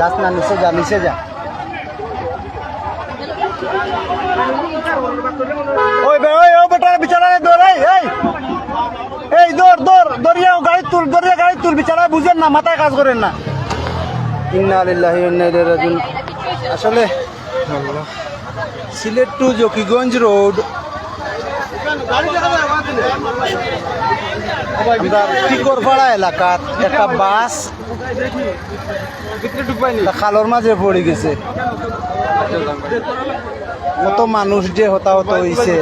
যাস না নিচে যা নিচে যা ওই বে ওই ও বেটা বিচারা দৌড় এই এই দৌড় দৌড় দরিয়া গাড়ি তুল দরিয়া গাড়ি তুল বিচারা বুঝেন না মাথায় কাজ করেন না ইন্না আলিল্লাহি ইন্না ইলাইহি রাজিউন আসলে সিলেট টু জকিগঞ্জ রোড আমরা এলাকাত একটা বাস খালর মাঝে পড়ে গেছে। কত মানুষ যে হতাহত হয়েছে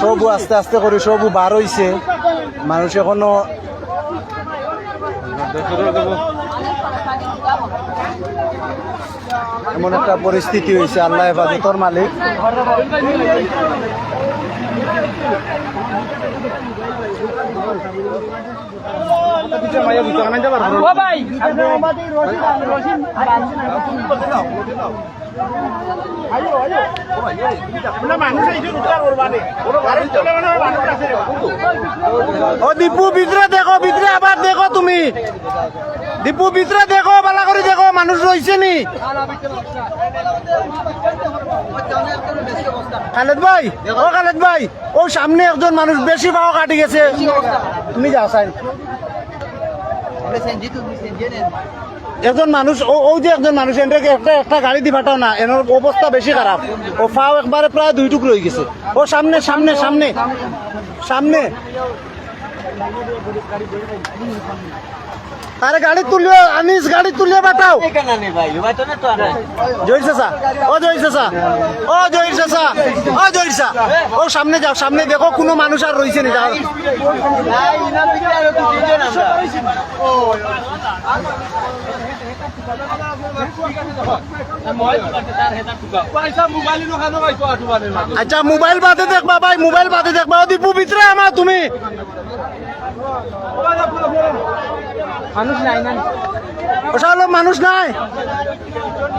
সবু আস্তে আস্তে করে সবু বার হইছে। মানুষ এখনও এমন একটা পরিস্থিতি হয়েছে আল্লাহ হেফাজতর মালিক। ও দীপু ভিতরে দেখো ভিতরে আবার দেখো তুমি। দীপু ভিতরে দেখো, বালা করে দেখো, মানুষ রয়েছে নি। খালেদ ভাই, ও খালেদ ভাই, ও সামনে একজন মানুষ বেশি পাও কাটি গেছে। তুমি যাও সাইন। একজন মানুষ, ও ও যে একজন মানুষ এটাকে একটা একটা গাড়ি দি ফাটাও না? এনার অবস্থা বেশি খারাপ। ও ফাও একবারে প্রায় দুই টুক রয়ে গেছে। ও সামনে সামনে সামনে সামনে। আরে গাড়ি তুলিও, আনিস, গাড়ি তুলিও বাটাও ও চা সামনে যাও, সামনে দেখো, কোনো মানুষ আর রয়েছে নি আচ্ছা মোবাইল বাদে দেখবা, ভাই, মোবাইল বাদে দেখবা। দীপু ভিতরে আমার তুমি। ওসব মানুষ নাই।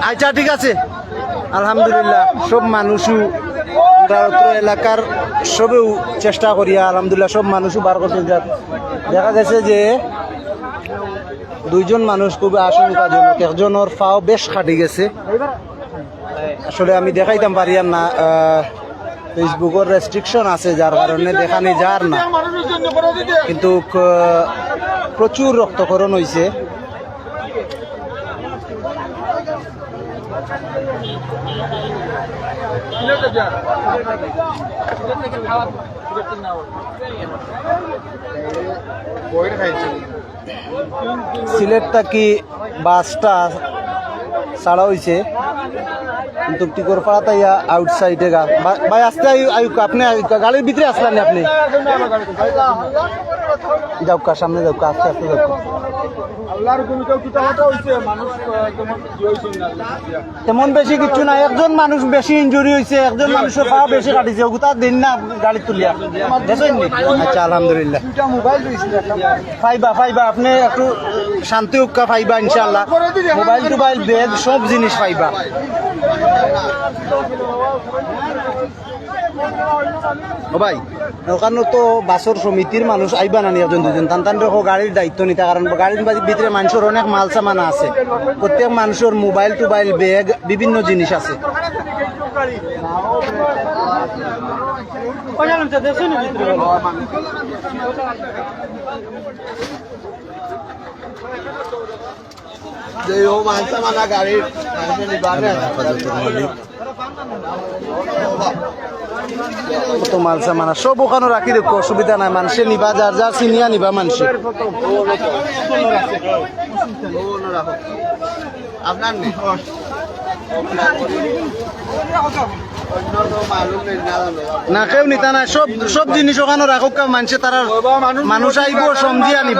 আচ্ছা ঠিক আছে। আলহামদুলিল্লাহ, সব মানুষও এলাকার সবেও চেষ্টা করিয়া, আলহামদুলিল্লাহ, সব মানুষও বার করতে যা দেখা গেছে যে দুইজন মানুষ খুবই আশঙ্কাজনক, একজনের ফাও বেশ খাটি গেছে। আসলে আমি দেখাইতাম পারি আর না ফেসবুকের রেস্ট্রিকশন আছে, যার কারণে দেখানি যার না। কিন্তু প্রচুর রক্তকরণ হয়েছে সিলেট থাকি বাসটা ছাড়া হয়েছে কিন্তু টিকর পাড়া তাইয়া আউটসাইডে গা। ভাই আসতে আয়ু আয়ুক, আপনি গাড়ির ভিতরে আসলেন আপনি? যাউকা সামনে যাউকা আস্তে আস্তে তেমন বেশি কিছু নাই। একজন মানুষ বেশি ইনজুরি হয়েছে একজন মানুষের পা বেশি কাটিছে। ওগুতা দিন না গাড়ি তুলিয়া। নি? আচ্ছা আলহামদুলিল্লাহ। ফাইবা ফাইবা আপনি একটু শান্তি উক্কা ফাইবা ইনশাল্লাহ মোবাইল টোবাইল ব্যাগ সব জিনিস ফাইবা। ও ভাই ওখানে তো বাসর সমিতির মানুষ আইবা না নি একজন দুজন তান তান গাড়ির দায়িত্ব নিতে কারণ গাড়ির ভিতরে মানুষের অনেক মাল সামান আছে। প্রত্যেক মানুষের মোবাইল টোবাইল ব্যাগ বিভিন্ন জিনিস আছে। মাল সামান আছে। সব ওখানে রাখি দেখো অসুবিধা নাই মানুষে নিবা যার যার চিনিয়া নিবা মানুষে। আপনার না। কেউ নিতা নাই সব সব জিনিস ওখানে রাখুক মানুষে তারা মানুষ আইব সমজি আনিব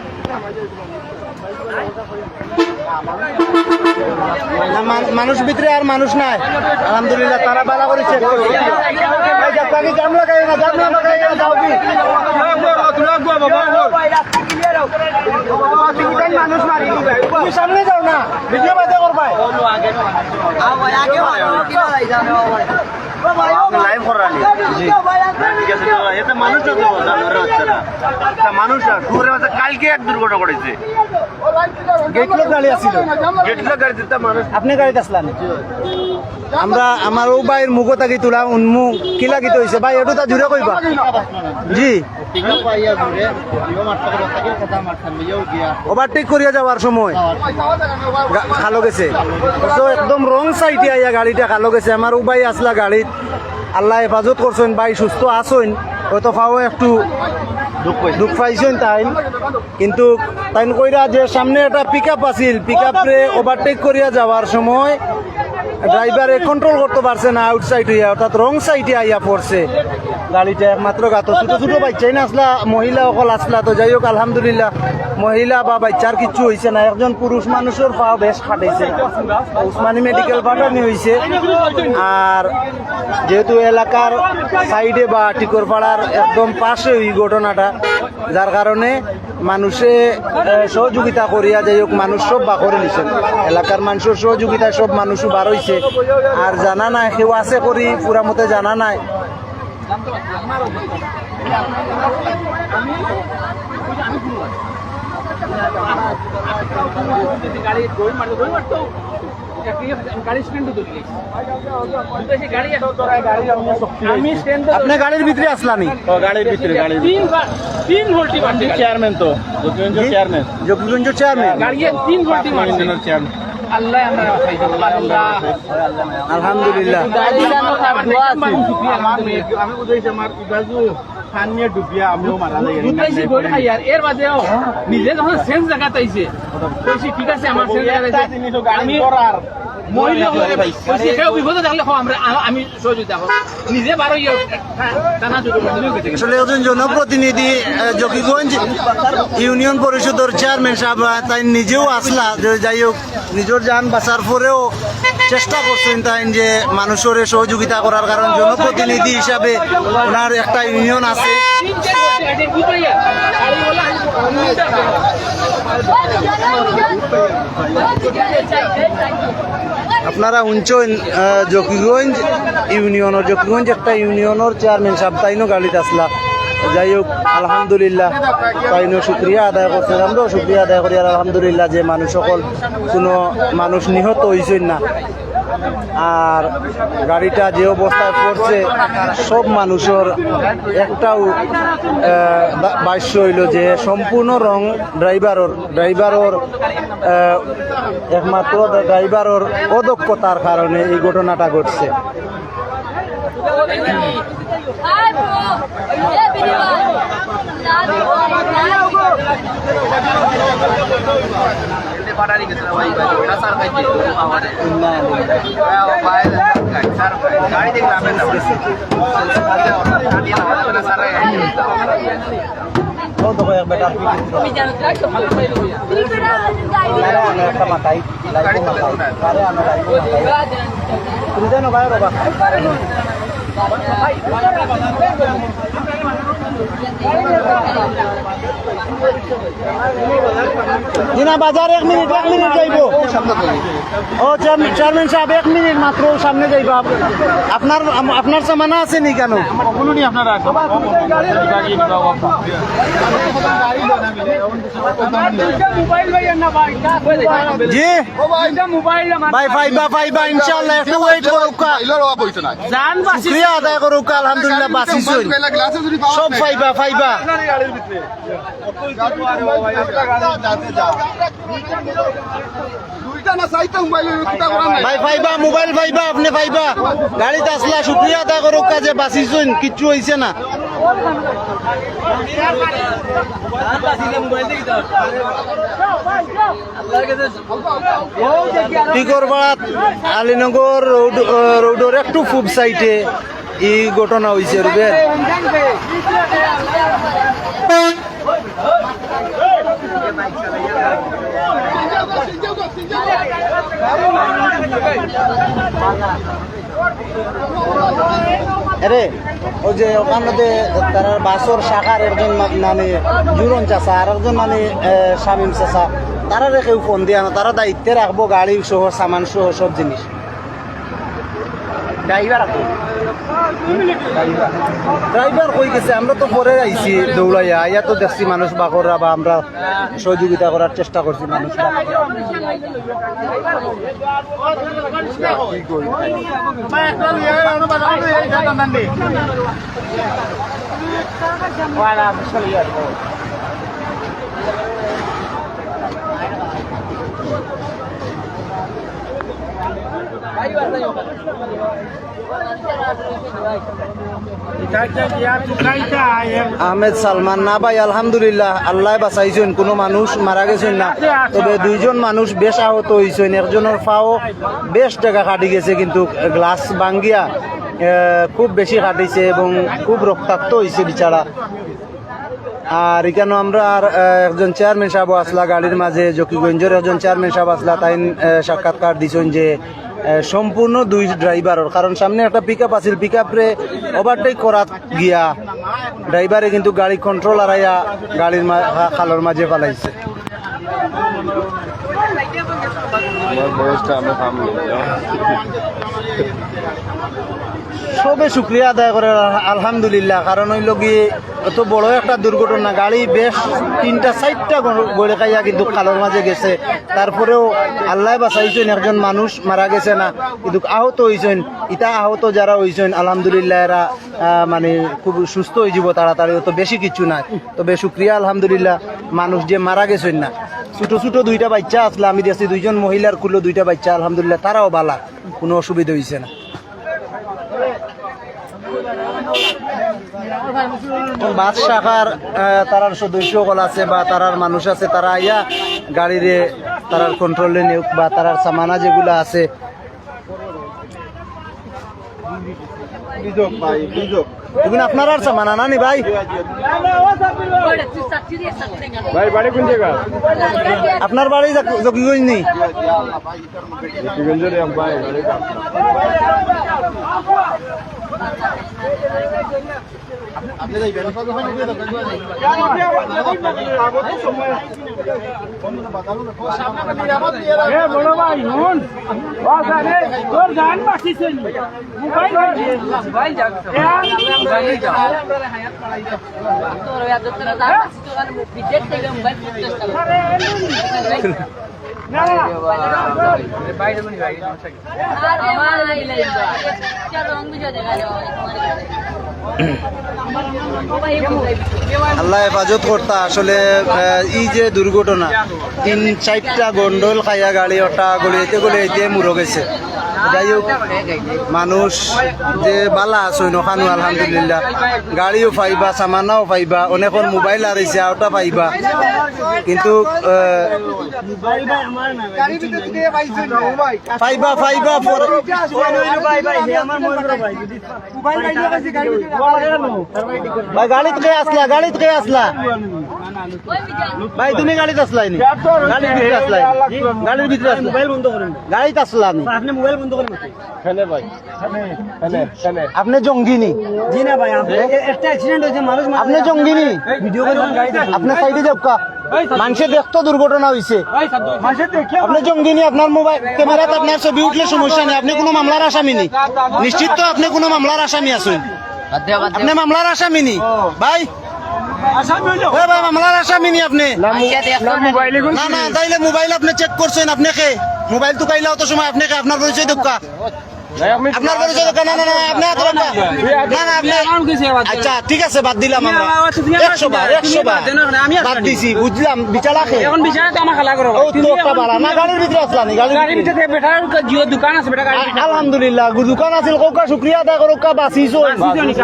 মানুষ ভিতরে আর মানুষ নাই। আলহামদুলিল্লাহ তারা বালা করছে ভাই, যাক, বাকি জাম লাগাই না জাম না লাগাই না যাও মানুষ মারি তুমি সামনে যাও না ভিডিও বাজে করবাই। লাইভ করানি ঠিক আছে এতে মানুষ কালকে এক দুর্ঘটনা ঘটেছে গেট লোক দাঁড়িয়ে আছিল গেটলা গাড়িতে তা মানুষ আপনি গাড়িতে আসলেন আমরা আমার ও ভাইয়ের মুখো তাকি তোলা উন্মুখ কি লাগিত হয়েছে ভাই এটু তা জুড়ে কইবা জি। ওভারটেক করিয়া যাওয়ার সময় খালো গেছে। তো একদম রং সাইডে আইয়া গাড়িটা খালো গেছে। আমার ও ভাই আসলা গাড়িত। আল্লাহ হেফাজত করছেন ভাই সুস্থ আসুন হয়তো পাও একটু দুঃখ পাইছেন তাই কিন্তু তাই কইরা যে সামনে একটা পিক আপ আছিল পিক আপরে ওভারটেক করিয়া যাওয়ার সময় ড্রাইভারে কন্ট্রোল করতে পারছে না আউটসাইড হইয়া, অর্থাৎ রং সাইডে আইয়া পড়ছে। গাড়িটা একমাত্র গাত ছোটো ছোটো বাচ্চাই না আসলা মহিলা অকল আসলা, তো যাই হোক, আলহামদুলিল্লাহ, মহিলা বা বাচ্চার কিছু হয়েছে না, একজন পুরুষ মানুষের পা বেশ ফাটাইছে উসমানী মেডিকেল পাঠানি হয়েছে আর যেহেতু এলাকার সাইডে বা টিকরপাড়ার একদম পাশে ওই ঘটনাটা যার কারণে মানুষে সহযোগিতা করিয়া যাই হোক, মানুষ সব বা করে নিছেন। এলাকার মানুষের সহযোগিতায় সব মানুষও বার হইছে। আর জানা নাই, কেউ আছে করি, পুরা মতে জানা নাই। আমি আপনি গাড়ির ভিতরে আসলানি গাড়ির ভিতরে গাড়ির তিন বার তিন ভোল্টি মারতে চেয়ারম্যান তো চেয়ারম্যান যোগীগঞ্জ চেয়ারম্যান গাড়ি তিন ভোল্টি মারছে চেয়ারম্যান আল্লাহ আমরা আলহামদুলিল্লাহ। আমি বুঝাইছি আমার ইবাজু খান ডুবিয়া আমিও মারা যাই দুটাইছি গড়ে খাই আর এর বাদেও নিজে যখন সেন্স জায়গাতে আইছে ঠিক আছে আমার সেন্স আমি মহিলা হয়ে কইছি বিপদে থাকলে আমরা আমি সহযোগিতা নিজে বারো টানা জুড়ে গেছে। আসলে একজন জনপ্রতিনিধি জকিগঞ্জ ইউনিয়ন পরিষদের চেয়ারম্যান সাহেব তাই নিজেও আসলা যে যাই হোক নিজের যান বাঁচার পরেও চেষ্টা করছেন তাই যে মানুষের সহযোগিতা করার কারণ জনপ্রতিনিধি হিসাবে ওনার একটা ইউনিয়ন আছে। আপনারা উঞ্চন জকিগঞ্জ ইউনিয়নের জকিগঞ্জ একটা ইউনিয়নের চেয়ারম্যান সাহেব তাইনো গাড়িতে আসলা। যাই হোক, আলহামদুলিল্লাহ তাইনো সুক্রিয়া আদায় করছে। আমরাও শুক্রিয়া আদায় করি আর আলহামদুলিল্লাহ যে মানুষ সকল কোনো মানুষ নিহত হয়েছেন না। আর গাড়িটা যে অবস্থায় পড়ছে সব মানুষের একটাও আহ, বা- হইল যে সম্পূর্ণ রং ড্রাইভারর ড্রাইভারর একমাত্র ড্রাইভারর অদক্ষতার কারণে এই ঘটনাটা ঘটছে। Hi, bro. Yeah, video. ও তো কয়েক জানো বাজার এক মিনিট এক মিনিট যাইব। ও চেয়ারম্যান সাহেব এক মিনিট মাত্র সামনে যাইব। আপ- আপনার আপনার সামানা আছে নি কেন? ভাই ভাই একটু ওয়েট করুক। শুক্রিয়া আদায় করুক আলহামদুলিল্লাহ সব ফাইবা ফাইবা। ভাই, ফাইবা, মোবাইল ফাইবা, আপনি ফাইবা। গাড়িতে আসলা শুক্রিয়া আদায় করুক, কাজে বাঁচিছুন কিচ্ছু হয়েছে না। টিকরপাড়াত আলীনগর, রোড রোডের একটু পূব সাইডে। এই ঘটনা হয়েছে রুবেন আরে, ওই যে ওখানে তার বাসর শাখার একজন মানে জুরন চাষা আর একজন মানে শামিম চাষা তারা কেউ ফোন দিয়ে না, তারা দায়িত্বে রাখব গাড়ি সহ সামান সহ সব জিনিস। ড্রাইভার আছে? ড্রাইভার কই গেছে? আমরা তো পরে আইছি দৌড়াইয়া। ইয়া তো দেখছি মানুষ বাকররা বা আমরা সহযোগিতা করার চেষ্টা করছি মানুষ আহমেদ সালমান, না ভাই, আলহামদুলিল্লাহ, আল্লাহ বাঁচাইছেন, কোনো মানুষ মারা গেছেন না। তবে দুইজন মানুষ বেশ আহত হয়েছেন একজনের ফাও বেশ টাকা কাটি গেছে, কিন্তু গ্লাস ভাঙ্গিয়া খুব বেশি কাটিছে এবং খুব রক্তাক্ত হয়েছে বিচারা। আর এখানে আমরা আর একজন চেয়ারম্যান সাহেব আসলা, গাড়ির মাঝে, জকিগঞ্জের একজন চেয়ারম্যান সাহেব আসলা তাই সাক্ষাৎকার দিছেন যে সম্পূর্ণ দুই ড্রাইভারের। কারণ সামনে একটা পিক আপ আছিল পিক আপরে ওভারটেক করা গিয়া ড্রাইভারে কিন্তু গাড়ি কন্ট্রোল হারাইয়া গাড়ির খালের মাঝে পালাইছে সবে শুক্রিয়া আদায় করে আল- আলহামদুলিল্লাহ। কারণ হইল গিয়ে এত বড় একটা দুর্ঘটনা, গাড়ি বেশ তিনটা, চারটা গড়ে খাইয়া কিন্তু খালের মাঝে গেছে। তারপরেও আল্লাহ বাঁচাইছেন, একজন মানুষ মারা গেছে না, কিন্তু আহত হয়েছেন ইটা আহত যারা হয়েছেন আলহামদুলিল্লাহ এরা মানে খুব সুস্থ হয়ে যাব তাড়াতাড়ি, তো বেশি কিছু নাই। তবে শুক্রিয়া, আলহামদুলিল্লাহ, মানুষ যে মারা গেছেন না। ছোট ছোট দুইটা বাচ্চা আসলে, আমি দেখছি দুইজন মহিলার কুলো দুইটা বাচ্চা, আলহামদুলিল্লাহ, তারাও বালা, কোনো অসুবিধা হয়েছে না। বাস শাখার তারার সদস্য সকল আছে বা তারার মানুষ আছে তারা আইয়া গাড়িরে তারার কন্ট্রোলে নিয়োগ বা তারার সামানা যেগুলো আছে। এগুলো আপনার আর সামানা না নি ভাই। ভাই বাড়ি কোন জায়গা? আপনার বাড়ি জকিগঞ্জ নি বড় ভাই শুন তোর গান বাঁচিছে মোবাইল মোবাইল আল্লাহ হেফাজত করতা, আসলে ই যে দুর্ঘটনা, তিন চারটা গন্ডল খাইয়া গাড়ি ওটা গড়িয়েতে গড়িয়েতে মুরো গেছে। মানুষ যে বালা আছে নখানো আলহামদুলিল্লাহ। গাড়িও পাইবা সামানাও পাইবা অনেকর মোবাইল হারাইছে ওটা পাইবা। কিন্তু আহ, পাইবা পাইবা পরে ভাই গাড়িত কে আসলা গাড়িত কে আসলা? ভাই তুমি গাড়িতে আসলাই নি? গাড়ির ভিতরে আসলাই গাড়ির ভিতরে আসলা। মোবাইল বন্ধ করেন। গাড়িতে আসলা নি? আপনি মোবাইল বন্ধ আপনি জঙ্গিনি। জি না ভাই একটা অ্যাক্সিডেন্ট হয়েছে মানুষ আপনি জঙ্গিনি। ভিডিও আপনি সাইডে যাও কা। মানুষে দেখতো দুর্ঘটনা হয়েছে আপনি জঙ্গিনি আপনার মোবাইল ক্যামেরাতে আপনার ছবি উঠলে সমস্যা নেই। আপনি কোনো মামলার আসামি নি নিশ্চিত তো আপনি কোনো মামলার আসামি আছেন। আপনি মামলার আসামি নি ভাই ভাই মামলার আসামি নি আপনি না না তাইলে মোবাইল আপনি চেক করছেন আপনি কে? মোবাইল তো কাইলে অত সময় আপনি কে আপনার পরিচয় দোকা আপনার পরিচয় দোকা না না না আপনি না না আপনি আচ্ছা ঠিক আছে বাদ দিলাম আমরা। একশো বার একশো বার। বাদ দিছি বুঝলাম বিচারা এখন তো আমার খালা করো। ও তো একটা না গাড়ির ভিতরে গাড়ির ভিতরে। বেটার জিও দোকান আছে বেটা আলহামদুলিল্লাহ দোকান আছিল কৌকা শুক্রিয়া আদায় করো কা বাঁচিছো।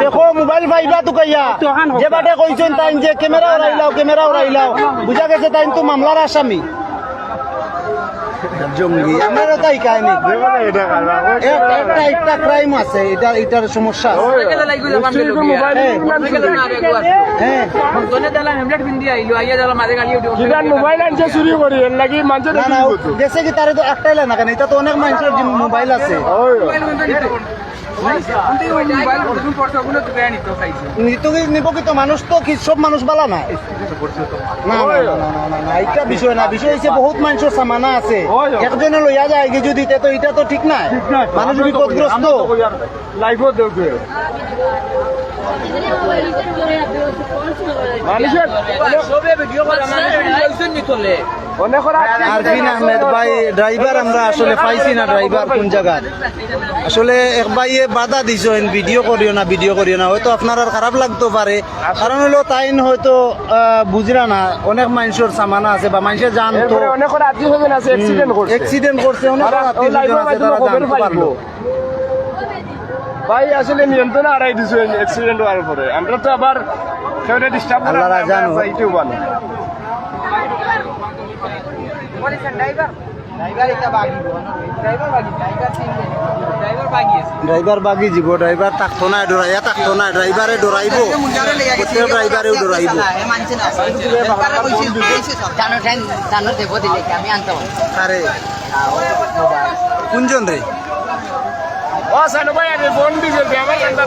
দেখো মোবাইল পাইবা তো কাইয়া। তখন হোক। যে বাটে কইছেন তাই যে ক্যামেরা উড়াইলাও ক্যামেরা উড়াইলাও। বুঝা গেছে তাই তো মামলার আসামি। জঙ্গি আমারও তাই কাহিনী একটা একটা ক্রাইম আছে এটা এটার সমস্যা আছে। হ্যাঁ গেছে কি তারে তো একটাই না কেন এটা তো অনেক মানুষের মোবাইল আছে নিতো কি নিব কি তো মানুষ তো সব মানুষ বালা না? না এটা বিষয় না। বিষয় হচ্ছে বহুত মানুষের সামানা আছে। একজনে লইয়া যায় কি যদি তে এটা তো ঠিক না মানুষ বিপদগ্রস্ত। লাইফও দেখবে আরফিন আহমেদ ভাই ড্রাইভার আমরা আসলে পাইছি না ড্রাইভার কোন জায়গার? আসলে এক ভাইয়ে বাধা দিছেন ভিডিও করিও না ভিডিও করিও না। হয়তো আপনার আর খারাপ লাগতে পারে। কারণ হলো তাইন হয়তো বুঝরা না অনেক মানুষের সামানা আছে বা মানুষের জানতো অনেক অ্যাক্সিডেন্ট করছে। অনেক আছে তারা জানতে পারল। ভাই আসলে নিয়ন্ত্রণ হারাই দিছো অ্যাক্সিডেন্ট হওয়ার পরে। আমরা তো আবার কেউটা ডিস্টার্ব জানো। ড্রাইভার বাগি যাব ড্রাইভার থাকতো না ডরাইয়া থাকতো না ড্রাইভারে ডরাইব। ড্রাইভারেও ডরাইব। কোনজন রে? ও সানু ভাই আমি ফোন দিছে আমার জানতা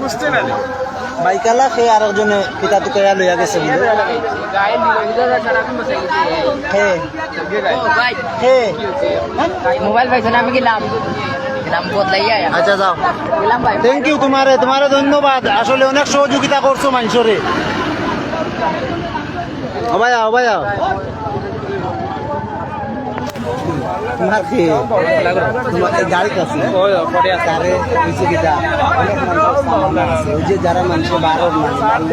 বুঝতে না বাইকালা সে আর একজনে পিতা টুকাইয়া লইয়া গেছে বলে। হে। ভাই হে মোবাইল পাইছো না আমি গেলাম। আচ্ছা যাও। থ্যাংক ইউ তোমারে তোমারে ধন্যবাদ। আসলে অনেক সহযোগিতা করছ মানুষরে। অবায়া অবায়া। তোমার কি তোমার এই গাড়ি কাছে তারে নিচে গিয়া অনেক মানুষের সামনে আছে। ওই যে যারা মানুষের বারো মানুষ বারো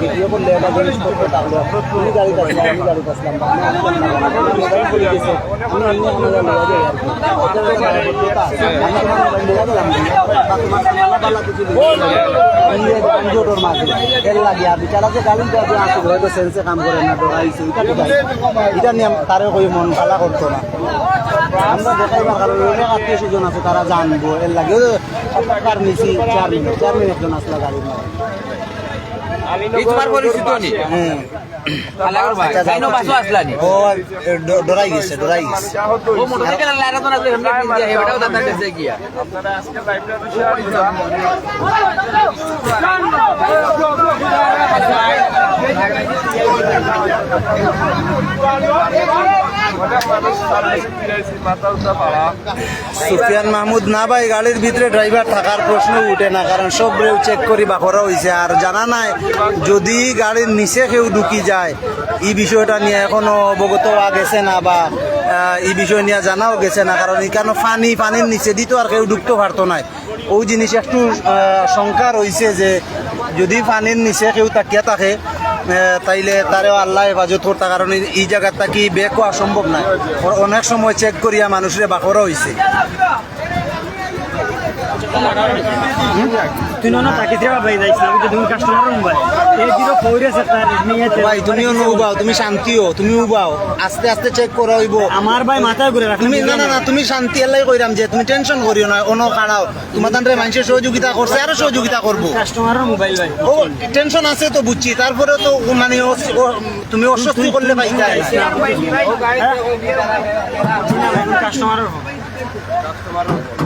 ভিডিও করলে এটা জিনিসপত্র থাকল তুমি গাড়ি কাছে আমি গাড়ি কাছলাম বা আমি আসলাম না, আমি মোবাইল করে দিয়েছে আমি এমনি আমাদের লওয়া যায় আর কি ওদের সহযোগিতা আছে। আমি তোমার মোবাইল লইয়া দিলাম বা তোমার সামনে বালা কিছু লইয়া দিলাম। আমি এই যানজটের মাঝে। এর লাগিয়া বিচারা যে গালি দেওয়া যে আছে হয়তো সেন্সে কাম করে না আছে এটা নিয়ে তারে কই মন ভালা করতো না। আমরা দেখাইবার কারণে অনেক আত্মীয় স্বজন আছে তারা জানব। এর লাগে কার নিছি? চার মিনিট চার একজন আসলা হ্যাঁ। ডরাই গেছে ডরাই গেছে। আপনারা সুফিয়ান মাহমুদ না ভাই, গাড়ির ভিতরে ড্রাইভার থাকার প্রশ্ন উঠে না, কারণ সব রেউ চেক করি বাখরা হয়েছে আর জানা নাই, যদি গাড়ির নিচে কেউ ঢুকি যায়, এই বিষয়টা নিয়ে এখনও অবগত হওয়া গেছে না বা এই বিষয় নিয়ে জানাও গেছে না, কারণ এখানে পানি পানির নিচে দিত আর কেউ ঢুকতে পারতো না। ওই জিনিস একটু শঙ্কা রয়েছে যে, যদি পানির নিচে কেউ তাকিয়া থাকে তাইলে তারেও আল্লাহ হেফাজত করতে, কারণ এই- জায়গাটা কি বেক হওয়া সম্ভব না। অনেক সময় চেক করিয়া মানুষের বাকরা হয়েছে না ভাই আমি তো তুমি কাস্টমার মোবাইল এই দিকে পৌরে আছে তার নিয়ে ভাই তুমিও নৌবাও তুমি শান্তিও তুমি উবাও আস্তে আস্তে চেক করা হইব আমার ভাই মাথায় ঘুরে রাখ তুমি না না না তুমি শান্তি এলাই কইরাম যে তুমি টেনশন করিও না অন্য কাড়াও তোমার তান্ডে মানুষের সহযোগিতা করছে আরও সহযোগিতা করব কাস্টমারের মোবাইল ভাই ও টেনশন আছে তো বুঝছি তারপরে তো মানে তুমি অস্বস্তি করলে কাস্টমারের তো লইব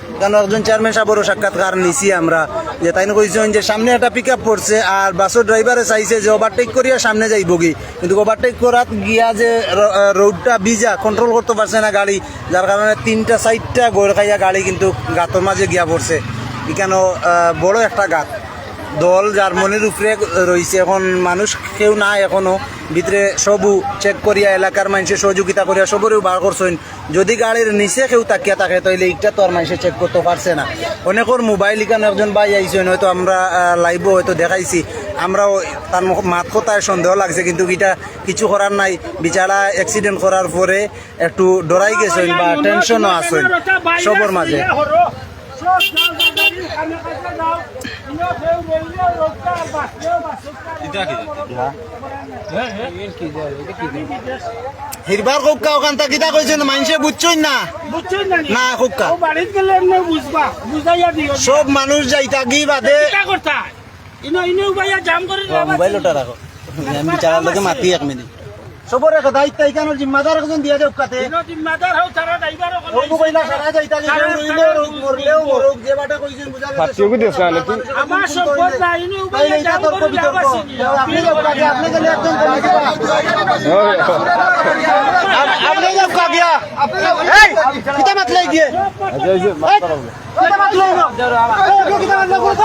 কারণ একজন চেয়ারম্যান সাহেবেরও সাক্ষাৎকার নিছি আমরা? যে তাই কইছেন যে সামনে একটা পিক আপ করছে আর বাসের ড্রাইভারে চাইছে যে ওভারটেক করিয়া সামনে যাইব বগি কিন্তু ওভারটেক করাত গিয়া যে রোডটা বিজা কন্ট্রোল করতে পারছে না গাড়ি। যার কারণে তিনটা সাইডটা গোড় খাইয়া গাড়ি কিন্তু গাতর মাঝে গিয়া পড়ছে। এখানে বড় একটা গাত। দল জার্মানির উপরে রয়েছে এখন মানুষ কেউ নাই এখনও। ভিতরে সবু চেক করিয়া, এলাকার মানুষের সহযোগিতা করিয়া সবরেও বার করছেন। যদি গাড়ির নিচে কেউ তাকিয়া থাকে তাহলে এইটা তো আর মানুষে চেক করতে পারছে না। অনেকর মোবাইল ইকান একজন ভাই আইসেন হয়তো আমরা লাইভ হয়তো দেখাইছি। আমরাও তার মাত কথায় সন্দেহ লাগছে, কিন্তু এটা কিছু করার নাই। বিচারা অ্যাক্সিডেন্ট করার পরে একটু ডরাই গেছেন বা টেনশনও আছেন সবর মাঝে। হিরবার কোক্কা ওখান থেকে কিতা কইছেন? মানুষে বুঝছই না। বুঝছেন না না? কোক্কা বাড়িত গেলে এমনি বুঝবা বুঝাইয়া দিও সব মানুষ যাইতা গি বাদে। কিটা করতা? ইনো ইনো উবাইয়া জাম করে মোবাইলটা রাখো। আমি বিচারার মাতি এক মিনিট। সবরে দায়িত্ব এখানে জিম্মাদার একজন দিয়া দেব কাতে ইনো জিম্মাদার হও তারা ড্রাইভারও ওগো কইলা সারা যাইতা গি রইলে রোগ মরলেও মরুক যে বাটা কইছেন বুঝা ফাটিও কি দিছ না তুই আমার সম্পদ না ইনো তাইলে উবাইয়া এটা জাম তর্ক করে বিতর্ক লাভ আছে নি? আপনি যাও কাকে আপনি গেলে একজন কমি দিবা আপনি যাও কাকে এই কিতা মাত লাই গিয়ে কিতা মাত লাই না কিতা মাত লাই করছ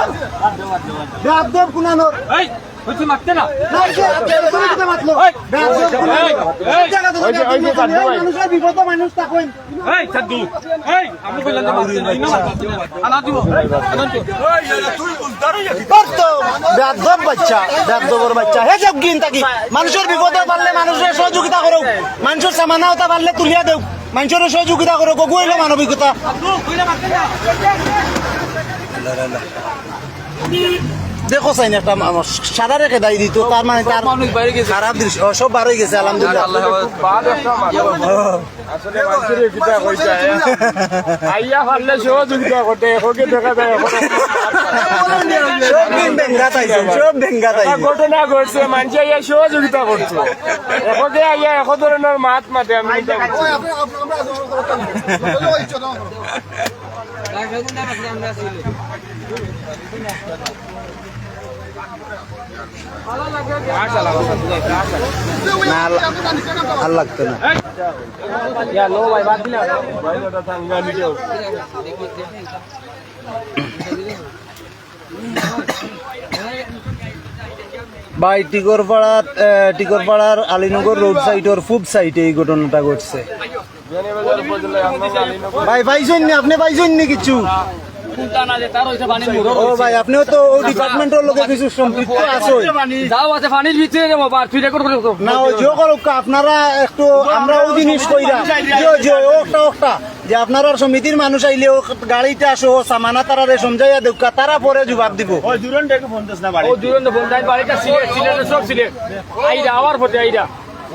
বেয়াদব কুনানোর এই হইছে মারতে না নাই যে তুমি কিতা মাতলো বেয়াদব কুনানোর জায়গা তো ওই যে- ওই যে কাটবো ভাই। মানুষের বিপদ মানুষ তাকইন এই সাদু এই আপনি কইলেন না মারতে না আনা আনা দিব করতো বাচ্চা বেয়াদবর বাচ্চা হে সব গিন থাকি মানুষের বিপদে পারলে মানুষের সহযোগিতা করো মানুষের সামানা হতা পারলে তুলিয়া দেও মানুষের সহযোগিতা করো গগু হইলে মানবিকতা দেখো চাই না একটা আমার সারা রেখে দাই দিত তার মানে তার মানুষ বাইরে গেছে। খারাপ দৃশ্য। সব বার হয়ে। গেছে আলহামদুলিল্লাহ মানুষ একটা ঘটনা ঘটছে মানুষ আইয়া সহযোগিতা করছে। এখনকে আইয়া এক ধরনের মাত মাতে আমি। না আর- লাগতো না। ভাই টিকরপাড়ার টিকরপাড়ার আলীনগর রোড সাইডের ফুব সাইডে এই ঘটনাটা ঘটছে ভাই পাইছেন আপনি পাইছেন নি কিছু কোনটা না যে তার হইছে পানি মুরো ও ভাই আপনিও তো ও ডিপার্টমেন্টের লোকে কিছু সম্পৃক্ত আছেন যাও আছে পানির ভিতরে যাব বার তুই করে না ওই যে করুক আপনারা একটু আমরা ও জিনিস কইরা যে যে ও একটা একটা। যে আপনারা সমিতির মানুষ আইলে ও গাড়িটা আসো সামানা তারা সমঝাইয়া দেখ তারা পরে জবাব দিব। ও ফোন বাড়িটা সিলেট সিলেট সব সিলেট। আইরা আবার ফতে আইরা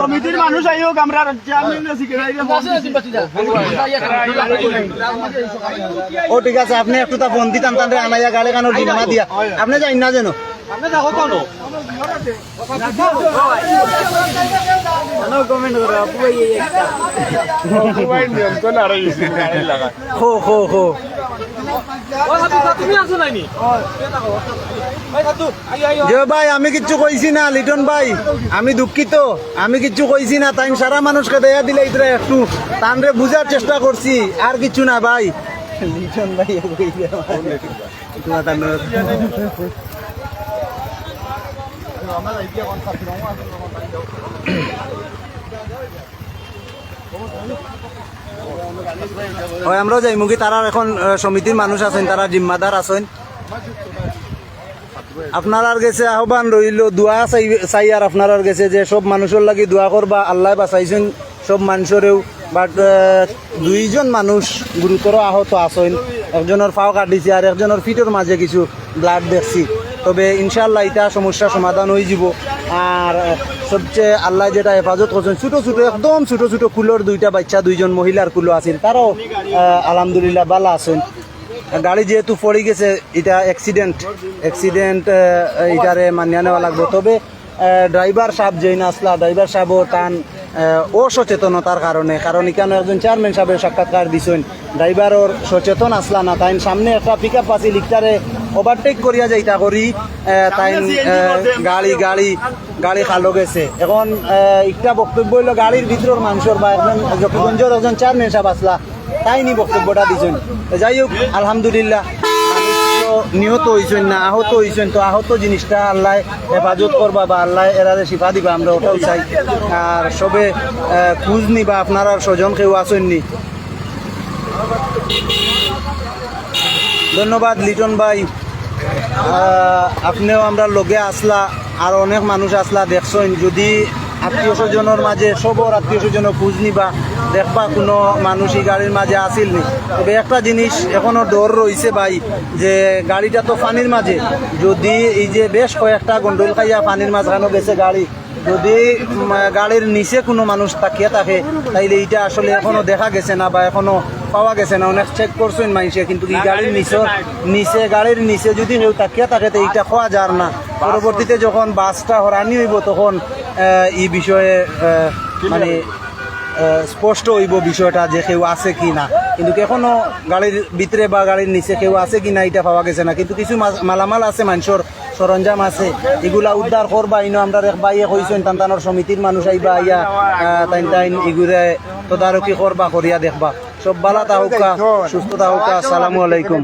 সমিতির মানুষ আইও আমরা ও ঠিক আছে, আপনি একটু তা ফোন দিতাম তাদের আনাইয়া গাড়ি কানোর জিম্মা দিয়া। আপনি যাই না যেন। ভাই আমি কিচ্ছু কইছি না লিটন ভাই। আমি দুঃখিত। আমি কিচ্ছু কইছি না তাই সারা মানুষকে দেয়া দিলে ইতরা একটু। তানরে বুঝার চেষ্টা করছি আর কিছু না ভাই। লিটন ভাই হয়, আমরাও যাই। মুখী তারা এখন সমিতির মানুষ আছেন, তারা জিম্মাদার আছেন। আপনার গেছে আহ্বান রইল, দোয়া চাই চাই আর আপনার গেছে যে সব মানুষের লাগি দোয়া করবা, আল্লাহ বাঁচাইছেন সব মানুষেরেও। বাট দুইজন মানুষ গুরুতর আহত আছেন। একজনের ফাও কাটিছে আর একজনের ফিটের মাঝে কিছু ব্লাড দেখছি। তবে ইনশাল্লাহ এটা সমস্যা সমাধান হয়ে যাব। আর সবচেয়ে আল্লাহ যেটা হেফাজত করছেন ছোটো ছোটো একদম ছোটো ছোটো কুলোর দুইটা বাচ্চা দুইজন মহিলার কুলো আছিল তারাও আলহামদুলিল্লাহ বালা আছেন। গাড়ি যেহেতু পড়ে গেছে এটা অ্যাক্সিডেন্ট অ্যাক্সিডেন্ট এটারে মানিয়ে নেওয়া লাগবে। তবে ড্রাইভার সাহেব যেই আসলা ড্রাইভার সাহেবও আহ, অসচেতনতার কারণে কারণ এখানে একজন চেয়ারম্যান সাহেবের সাক্ষাৎকার দিছেন। ড্রাইভারর সচেতন আসলা না তাই সামনে একটা পিক আপ আছে লিখটারে ওভারটেক করিয়া যাইতা করি তাই গাড়ি গাড়ি গাড়ি খালো গেছে। এখন একটা বক্তব্য হইল গাড়ির ভিতরের মানুষের বা একজন জকিগঞ্জের একজন চেয়ারম্যান সাহেব আসলা তাই নি বক্তব্যটা দিছেন। যাই হোক আলহামদুলিল্লাহ। নিহত হয়েছেন না, আহত হয়েছেন তো আহত জিনিসটা আল্লাহ হেফাজত করবা বা আল্লাহ এরারে শিফা দিবা, আমরা ওটাও চাই। আর সবে খোঁজ নিবা, আপনারা স্বজন কেউ আসেননি ধন্যবাদ লিটন ভাই। আপনিও আমরা লগে আসলা, আর অনেক মানুষ আসলা দেখছেন। যদি আত্মীয় স্বজনের মাঝে, সবর আত্মীয় স্বজনের খোঁজ নিবা, দেখবা কোনো মানুষ এই গাড়ির মাঝে আসিল নি। তবে একটা জিনিস এখনও ডর রয়েছে ভাই, যে গাড়িটা তো পানির মাঝে। যদি এই যে বেশ কয়েকটা গন্ডল খাইয়া পানির মাঝখানে গেছে গাড়ি, যদি গাড়ির নিচে কোনো মানুষ তাকিয়ে থাকে, তাইলে এইটা আসলে এখনও দেখা গেছে না বা এখনও পাওয়া গেছে না। অনেক চেক করছেন মানুষে, কিন্তু এই গাড়ির নিচে নিচে, গাড়ির নিচে যদি কেউ তাকিয়ে থাকে, তো এইটা খাওয়া যার না। পরবর্তীতে যখন বাসটা হরানি হইব, তখন এই বিষয়ে মানে স্পষ্ট হইব বিষয়টা যে কেউ আছে কি না। কিন্তু এখনও গাড়ির ভিতরে বা গাড়ির নিচে কেউ আছে কি না, এটা পাওয়া গেছে না। কিন্তু কিছু মালামাল আছে, মানুষের সরঞ্জাম আছে। এগুলা উদ্ধার করবা, ইনো আমরা বাইয়ে কইছেন তান্তানোর সমিতির মানুষ আইবা আইয়া তাইন তাইন এগুরে তদারকি করবা, করিয়া দেখবা। সব বালা তাহুকা, সুস্থ তাহুকা, আসসালামু আলাইকুম।